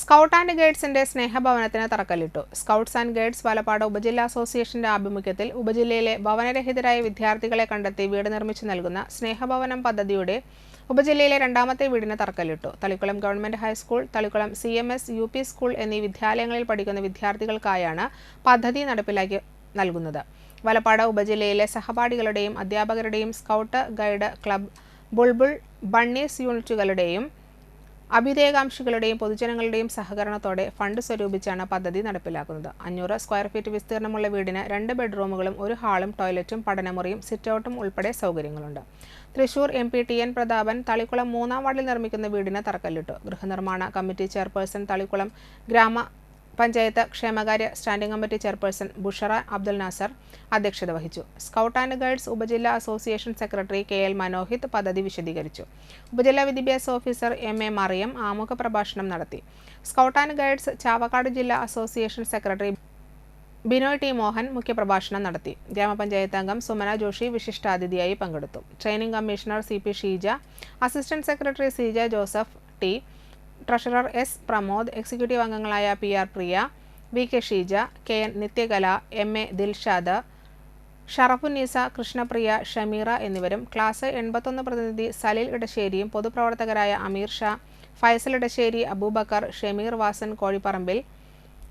Scout and ഗൈഡ്സിന്റെ സ്നേഹഭവനത്തിന് തറക്കല്ലിട്ടു. Scouts and guides പാലപ്പാട് ഉപജില്ലാ അസോസിയേഷന്റെ ആഭിമുഖ്യത്തിൽ ഉപജില്ലയിലെ ഭവനരഹിതരായ വിദ്യാർത്ഥികളെ കണ്ടെത്തി വീട് നിർമ്മിച്ചു നൽകുന്ന സ്നേഹഭവനം പദ്ധതിയുടെ ഉപജില്ലയിലെ രണ്ടാമത്തെ വീടിന് തറക്കല്ലിട്ടു. Thalikulam government high school Thalikulam C M S U P school എന്നീ വിദ്യാലയങ്ങളിൽ പഠിക്കുന്ന വിദ്യാർത്ഥികൾക്കായാണ് പദ്ധതി നടപ്പിലാക്കി നൽകുന്നത്. വലപ്പാട് ഉപജില്ലയിലെ സഹപാഠികളുടെയും അധ്യാപകരുടെയും scout guide club bulbul bunnies യൂണിറ്റുകളുടെയും അഭ്യുദയകാംക്ഷികളുടെയും പൊതുജനങ്ങളുടെയും സഹകരണത്തോടെ ഫണ്ട് സ്വരൂപിച്ചാണ് പദ്ധതി നടപ്പിലാക്കുന്നത്. അഞ്ഞൂറ് സ്ക്വയർ ഫീറ്റ് വിസ്തീർണമുള്ള വീടിന് രണ്ട് ബെഡ്റൂമുകളും ഒരു ഹാളും ടോയ്ലറ്റും പഠനമുറിയും സിറ്റൗട്ടും ഉൾപ്പെടെ സൗകര്യങ്ങളുണ്ട്. Thrissur M P T N Prathapan Thalikulam മൂന്നാം വാർഡിൽ നിർമ്മിക്കുന്ന വീടിന് തറക്കല്ലിട്ടു. ഗൃഹനിർമ്മാണ കമ്മിറ്റി ചെയർപേഴ്സൺ തളിക്കുളം ഗ്രാമ പഞ്ചായത്ത് ക്ഷേമകാര്യ standing committee chairperson Bushara Abdul Nasar അധ്യക്ഷത വഹിച്ചു. സ്കൗട്ട് ആൻഡ് ഗൈഡ്സ് ഉപജില്ലാ association secretary K L Manohith പദ്ധതി വിശദീകരിച്ചു. ഉപജില്ലാ വിദ്യാഭ്യാസ ഓഫീസർ എം എ മറിയം ആമുഖ പ്രഭാഷണം നടത്തി. സ്കൗട്ട് ആൻഡ് ഗൈഡ്സ് ചാവക്കാട് ജില്ലാ association secretary Binoy T Mohan മുഖ്യപ്രഭാഷണം നടത്തി. ഗ്രാമപഞ്ചായത്ത് അംഗം സുമന ജോഷി വിശിഷ്ടാതിഥിയായി പങ്കെടുത്തു. Training commissioner C P Sheeja assistant secretary Seeja Joseph T treasurer S Pramod executive അംഗങ്ങളായ P R Priya V K Sheeja K N Nithyakala M A Dilshad Sharafunnisa Krishnapriya Shameera എന്നിവരും class എൺപത്തൊന്ന് പ്രതിനിധി സലീൽ ഇടശ്ശേരിയും പൊതുപ്രവർത്തകരായ അമീർ ഷാ ഫൈസൽ ഇടശ്ശേരി അബൂബക്കർ ഷമീർ വാസൻ കോഴിപ്പറമ്പിൽ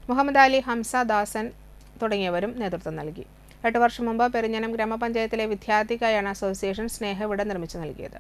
മുഹമ്മദ് അലി ഹംസ ദാസൻ തുടങ്ങിയവരും നേതൃത്വം നൽകി. എട്ട് വർഷം മുമ്പ് പെരിഞ്ഞനം ഗ്രാമപഞ്ചായത്തിലെ വിദ്യാർത്ഥിക്കായാണ് അസോസിയേഷൻ സ്നേഹവിട നിർമ്മിച്ചു നൽകിയത്.